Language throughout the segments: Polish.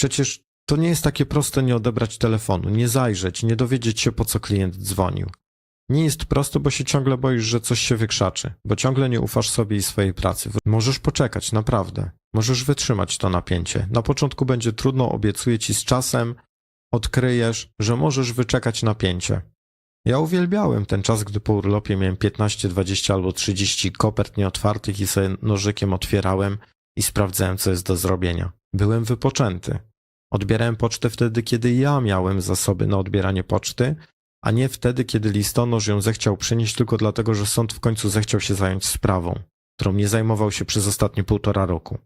Przecież to nie jest takie proste nie odebrać telefonu, nie zajrzeć, nie dowiedzieć się po co klient dzwonił. Nie jest prosto, bo się ciągle boisz, że coś się wykrzaczy, bo ciągle nie ufasz sobie i swojej pracy. Możesz poczekać, naprawdę. Możesz wytrzymać to napięcie. Na początku będzie trudno, obiecuję ci z czasem, odkryjesz, że możesz wyczekać napięcie. Ja uwielbiałem ten czas, gdy po urlopie miałem 15, 20 albo 30 kopert nieotwartych i sobie nożykiem otwierałem i sprawdzałem, co jest do zrobienia. Byłem wypoczęty. Odbierałem pocztę wtedy, kiedy ja miałem zasoby na odbieranie poczty, a nie wtedy, kiedy listonosz ją zechciał przynieść tylko dlatego, że sąd w końcu zechciał się zająć sprawą, którą nie zajmował się przez ostatnie półtora roku.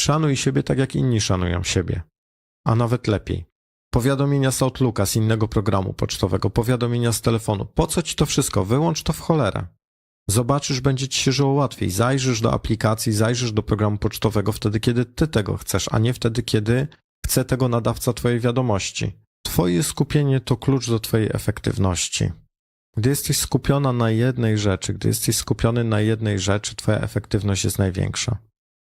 Szanuj siebie tak, jak inni szanują siebie. A nawet lepiej. Powiadomienia z Outlooka, z innego programu pocztowego, powiadomienia z telefonu. Po co ci to wszystko? Wyłącz to w cholerę. Zobaczysz, będzie ci się żyło łatwiej. Zajrzysz do aplikacji, zajrzysz do programu pocztowego wtedy, kiedy ty tego chcesz, a nie wtedy, kiedy chce tego nadawca twojej wiadomości. Twoje skupienie to klucz do twojej efektywności. Gdy jesteś skupiona na jednej rzeczy, gdy jesteś skupiony na jednej rzeczy, twoja efektywność jest największa.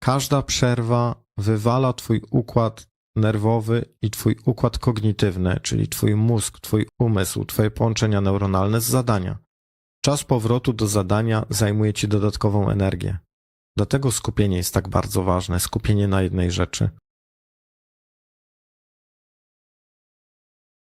Każda przerwa wywala twój układ nerwowy i twój układ kognitywny, czyli twój mózg, twój umysł, twoje połączenia neuronalne z zadania. Czas powrotu do zadania zajmuje ci dodatkową energię. Dlatego skupienie jest tak bardzo ważne, skupienie na jednej rzeczy.